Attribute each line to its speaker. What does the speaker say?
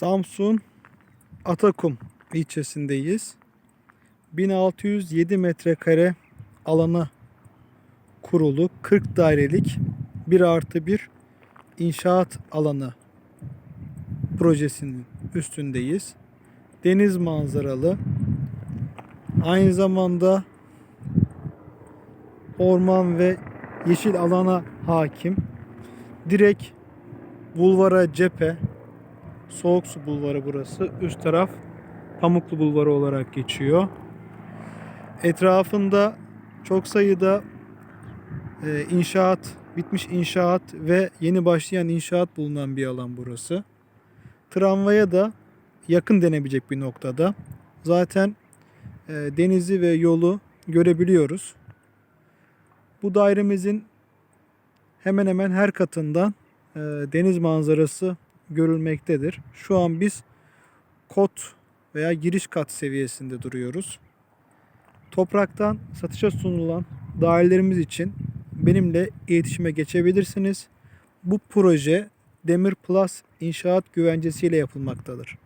Speaker 1: Samsun Atakum ilçesindeyiz. 1607 metrekare alana kurulu 40 dairelik 1 artı 1 inşaat alanı projesinin üstündeyiz. Deniz manzaralı. Aynı zamanda orman ve yeşil alana hakim. Direkt bulvara cephe. Soğuk su bulvarı burası. Üst taraf Pamuklu Bulvarı olarak geçiyor. Etrafında çok sayıda e, inşaat, bitmiş inşaat ve yeni başlayan inşaat bulunan bir alan burası. Tramvaya da yakın denebilecek bir noktada. Zaten e, denizi ve yolu görebiliyoruz. Bu dairemizin hemen hemen her katından e, deniz manzarası görülmektedir. Şu an biz kot veya giriş kat seviyesinde duruyoruz. Topraktan satışa sunulan dairelerimiz için benimle iletişime geçebilirsiniz. Bu proje Demir Plus inşaat güvencesiyle yapılmaktadır.